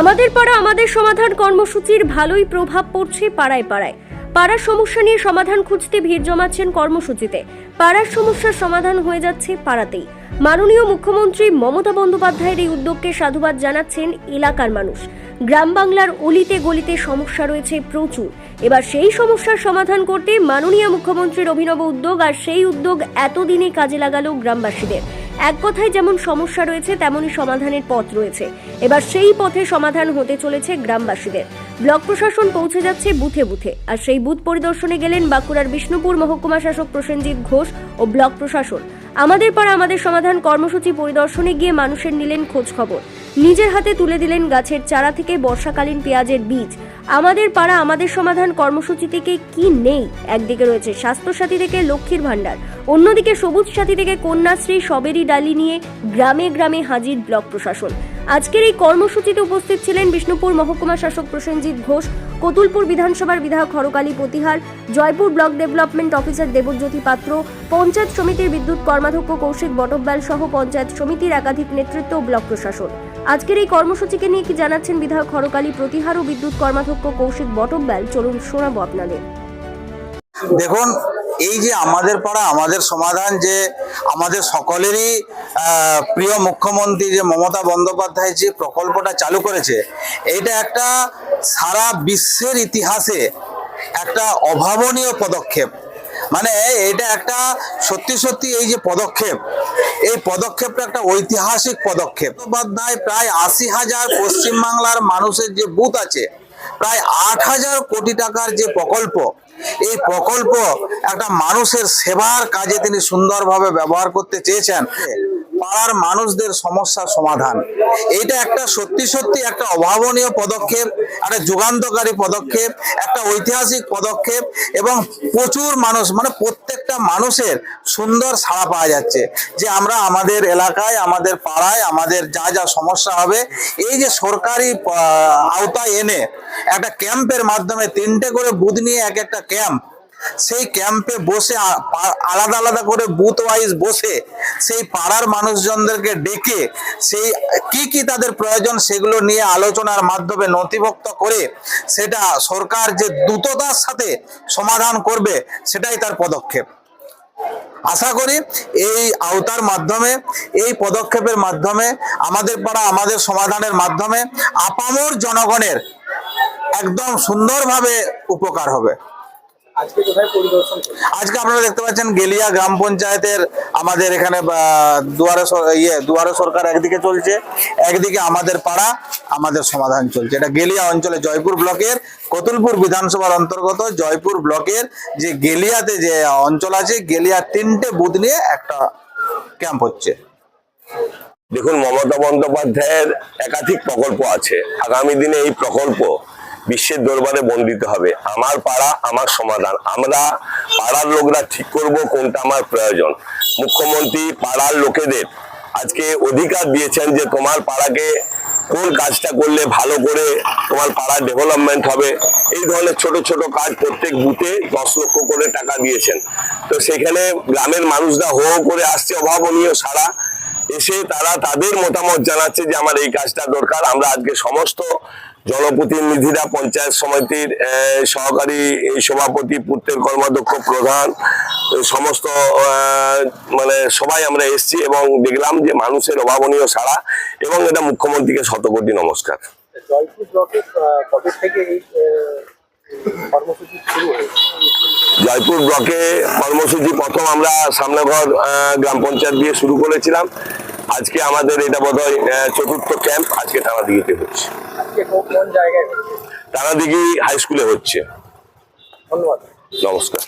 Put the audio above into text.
আমাদের পাড়া, আমাদের সমাধান কর্মসূচির ভালোই প্রভাব পড়ছে পাড়ায় পাড়ায়। পাড়ার সমস্যা নিয়ে সমাধান খুঁজতে ভিড় জমাচ্ছেন কর্মসূচিতে। পাড়ার সমস্যার সমাধান হয়ে যাচ্ছে পাড়াতেই। মাননীয় মুখ্যমন্ত্রী মমতা বন্দ্যোপাধ্যায়ের এই উদ্যোগকে সাধুবাদ জানাচ্ছেন এলাকার মানুষ। গ্রাম বাংলার অলিতে গলিতে সমস্যা রয়েছে প্রচুর। এবার সেই সমস্যার সমাধান করতে মাননীয় মুখ্যমন্ত্রীর অভিনব উদ্যোগ, আর সেই উদ্যোগ এতদিনে কাজে লাগালো গ্রামবাসীদের। এক কথায় যেমন সমস্যা রয়েছে, তেমনই সমাধানের পথ রয়েছে। এবার সেই পথে সমাধান হতে চলেছে গ্রামবাসীদের। ব্লক প্রশাসন পৌঁছে যাচ্ছে বুথে বুথে। আর সেই বুথ পরিদর্শনে গেলেন বাঁকুড়ার বিষ্ণুপুর মহকুমা শাসক প্রসেনজিৎ ঘোষ ও ব্লক প্রশাসন। আমাদের পাড়া আমাদের সমাধান কর্মসূচি পরিদর্শনে গিয়ে মানুষের নিলেন খোঁজ খবর নিজের হাতে তুলে দিলেন গাছের চারা থেকে বর্ষাকালীন পেঁয়াজের বীজ। আমাদের পাড়া আমাদের সমাধান কর্মসূচি থেকে কি নেই? একদিকে রয়েছে স্বাস্থ্যসাথী থেকে লক্ষ্মীর ভাণ্ডার, অন্যদিকে সবুজ সাথী থেকে কন্যাশ্রী সবেরই ডালি নিয়ে গ্রামে গ্রামে হাজির ব্লক প্রশাসন। আজকের এই কর্মসূচিতে উপস্থিত ছিলেন বিষ্ণুপুর মহকুমা শাসক প্রসেনজিৎ ঘোষ, কতুলপুর বিধানসভার বিধায়ক Harakali Pratihar, Joypur block development officer Debjyoti Patra, panchayat সমিতির বিদ্যুৎ কর্মাধ্যক্ষ কৌশিক বটব্যাল সহ পঞ্চায়েত সমিতির একাধিক নেতৃত্ব ব্লক প্রশাসন। আজকের এই কর্মসূচিকে নিয়ে কি জানাচ্ছেন বিধায়ক হরকালী প্রতিহার ও বিদ্যুৎ কর্মাধ্যক্ষ কৌশিক বটব্যাল। চলুন শোনাবো আপনাদের। দেখুন, এই যে আমাদের পাড়া, আমাদের সমাধান যে আমাদের সকলেরই প্রিয় মুখ্যমন্ত্রী যে মমতা বন্দ্যোপাধ্যায় যে প্রকল্পটা চালু করেছে এটা একটা সারা বিশ্বের ইতিহাসে একটা অভাবনীয় পদক্ষেপ। মানে এটা একটা সত্যি সত্যি এই যে পদক্ষেপ, এই পদক্ষেপটা একটা ঐতিহাসিক পদক্ষেপ। বন্দ্যোপাধ্যায় প্রায় আশি হাজার পশ্চিমবাংলার মানুষের যে বুথ আছে, প্রায় আট হাজার কোটি টাকার যে প্রকল্প, এই প্রকল্প একটা মানুষের সেবার কাজে তিনি সুন্দরভাবে ব্যবহার করতে চেয়েছেন। পাড়ার মানুষদের সমস্যার সমাধান। এইটা একটা সত্যি সত্যি একটা অভাবনীয় পদক্ষেপ, একটা যুগান্তকারী পদক্ষেপ, একটা ঐতিহাসিক পদক্ষেপ এবং প্রচুর মানুষ মানে প্রত্যেকটা মানুষের সুন্দর সাড়া পাওয়া যাচ্ছে যে আমরা আমাদের এলাকায়, আমাদের পাড়ায়, আমাদের যা যা সমস্যা হবে, এই যে সরকারি আওতায় এনে একটা ক্যাম্পের মাধ্যমে তিনটে করে বুথ নিয়ে এক একটা ক্যাম্প সেই ক্যাম্পে বসে আলাদা আলাদা করে বুথ ওয়াইজ বসে সেই পাড়ার মানুষজনদেরকে ডেকে সেই কি কি তাদের প্রয়োজন সেগুলো নিয়ে আলোচনার মাধ্যমে নথিভুক্ত করে সেটা সরকার যে দ্রুততার সাথে সমাধান করবে সেটাই তার পদক্ষেপ। আশা করি এই আওতার মাধ্যমে, এই পদক্ষেপের মাধ্যমে, আমাদের পাড়া আমাদের সমাধানের মাধ্যমে আপামর জনগণের একদম সুন্দরভাবে উপকার হবে। আজকে কোথায় পরিদর্শন করলেন? আজকে আপনারা দেখতে পাচ্ছেন গেলিয়া গ্রাম পঞ্চায়েতের আমাদের এখানে দুয়ারে ইয়ে দুয়ারে সরকার একদিকে চলছে একদিকে আমাদের পাড়া আমাদের সমাধান চলছে। এটা গেলিয়া অঞ্চলে জয়পুর ব্লকের কতুলপুর বিধানসভার অন্তর্গত জয়পুর ব্লকের যে গেলিয়াতে যে অঞ্চল আছে গেলিয়ার তিনটে বুথ নিয়ে একটা ক্যাম্প হচ্ছে। দেখুন মমতা বন্দ্যোপাধ্যায়ের একাধিক প্রকল্প আছে। আগামী দিনে এই প্রকল্প বিশ্বের দরবারে বন্দিত হবে। আমার পাড়া, আমার সমাধান। আমরা পাড়ার লোকরা ঠিক করব কোনটা আমার প্রয়োজন। মুখ্যমন্ত্রী পাড়ার লোকেদের আজকে অধিকার দিয়েছেন যে তোমার পাড়াকে কোন কাজটা করলে ভালো করে তোমার পাড়ার ডেভেলপমেন্ট হবে। এই ধরনের ছোট ছোট কাজ প্রত্যেক বুথে দশ লক্ষ করে টাকা দিয়েছেন। তো সেখানে গ্রামের মানুষরা হো হো করে আসছে অভাবনীয় সারা। এসে তারা তাদের মতামত জানাচ্ছে যে আমার এই কাজটা দরকার। আমরা আজকে সমস্ত জনপ্রতিনিধিরা পঞ্চায়েত সমিতির সহকারী সভাপতি পূর্তের কর্মাধ্যক্ষ প্রধান সমস্ত মানে সবাই আমরা এসেছি এবং দেখলাম যে মানুষের অভাবনীয় সাড়া এবং এটা মুখ্যমন্ত্রীকে শতকোটি নমস্কার। জয়পুর ব্লকে কর্মসূচি প্রথম আমরা সামনেঘর গ্রাম পঞ্চায়েত দিয়ে শুরু করেছিলাম। আজকে আমাদের এটা বোধ হয় চতুর্থ ক্যাম্প আজকে টানাদিঘিতে হচ্ছে? টানাদিঘি হাই স্কুলে হচ্ছে। ধন্যবাদ। নমস্কার।